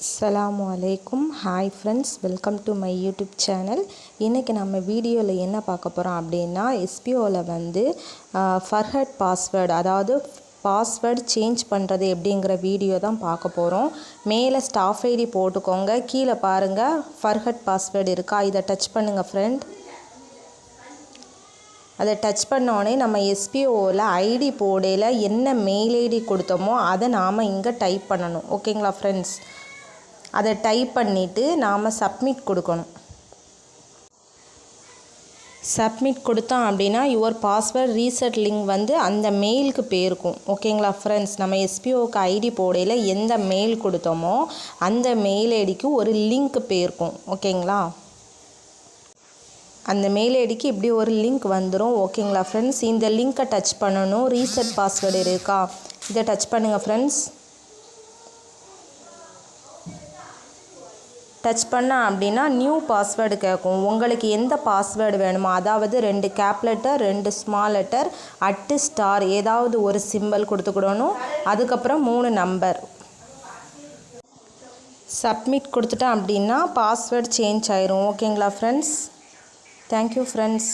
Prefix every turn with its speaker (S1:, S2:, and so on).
S1: அஸ்லாம் அலைக்கும் hi friends welcome to my YouTube channel இன்றைக்கி நம்ம வீடியோவில் என்ன பார்க்க போகிறோம் அப்படின்னா எஸ்பிஓவில் வந்து ஃபர்ஹட் பாஸ்வேர்டு அதாவது பாஸ்வேர்டு சேஞ்ச் பண்ணுறது எப்படிங்கிற வீடியோ தான் பார்க்க போகிறோம் மேலே ஸ்டாஃப் ஐடி போட்டுக்கோங்க. கீழே பாருங்கள் ஃபர்ஹட் பாஸ்வேர்டு இருக்கா? இதை டச் பண்ணுங்கள் ஃப்ரெண்ட் அதை டச் பண்ணோடனே நம்ம எஸ்பிஓவில் ஐடி போடையில் என்ன மெயில் ஐடி கொடுத்தோமோ அதை நாம் இங்கே டைப் பண்ணணும். ஓகேங்களா ஃப்ரெண்ட்ஸ் அதை டைப் பண்ணிவிட்டு நாம் சப்மிட் கொடுக்கணும். சப்மிட் கொடுத்தோம் அப்படின்னா யுவர் பாஸ்வேர்ட் ரீசெட் லிங்க் வந்து அந்த மெயிலுக்கு போயிருக்கும். ஓகேங்களா ஃப்ரெண்ட்ஸ் நம்ம எஸ்பிஓக்கு ஐடி போடையில் எந்த மெயில் கொடுத்தோமோ அந்த மெயில் ஐடிக்கு ஒரு லிங்க் போயிருக்கும். ஓகேங்களா அந்த மெயில் ஐடிக்கு இப்படி ஒரு லிங்க் வந்துடும் ஓகேங்களா ஃப்ரெண்ட்ஸ் இந்த லிங்க்கை டச் பண்ணணும். ரீசெட் பாஸ்வேர்டு இருக்கா? இதை டச் பண்ணுங்கள் ஃப்ரெண்ட்ஸ் டச் பண்ணேன் அப்படின்னா நியூ பாஸ்வேர்டு கேட்கும் உங்களுக்கு எந்த பாஸ்வேர்டு வேணுமோ அதாவது ரெண்டு கேப் லெட்டர் ரெண்டு ஸ்மால் லெட்டர் அட்டு ஸ்டார் ஏதாவது ஒரு சிம்பிள் கொடுத்துக்கிடணும். அதுக்கப்புறம் மூணு நம்பர் சப்மிட் கொடுத்துட்டேன் அப்படின்னா பாஸ்வேர்டு சேஞ்ச் ஆயிரும். ஓகேங்களா ஃப்ரெண்ட்ஸ் தேங்க்யூ ஃப்ரெண்ட்ஸ்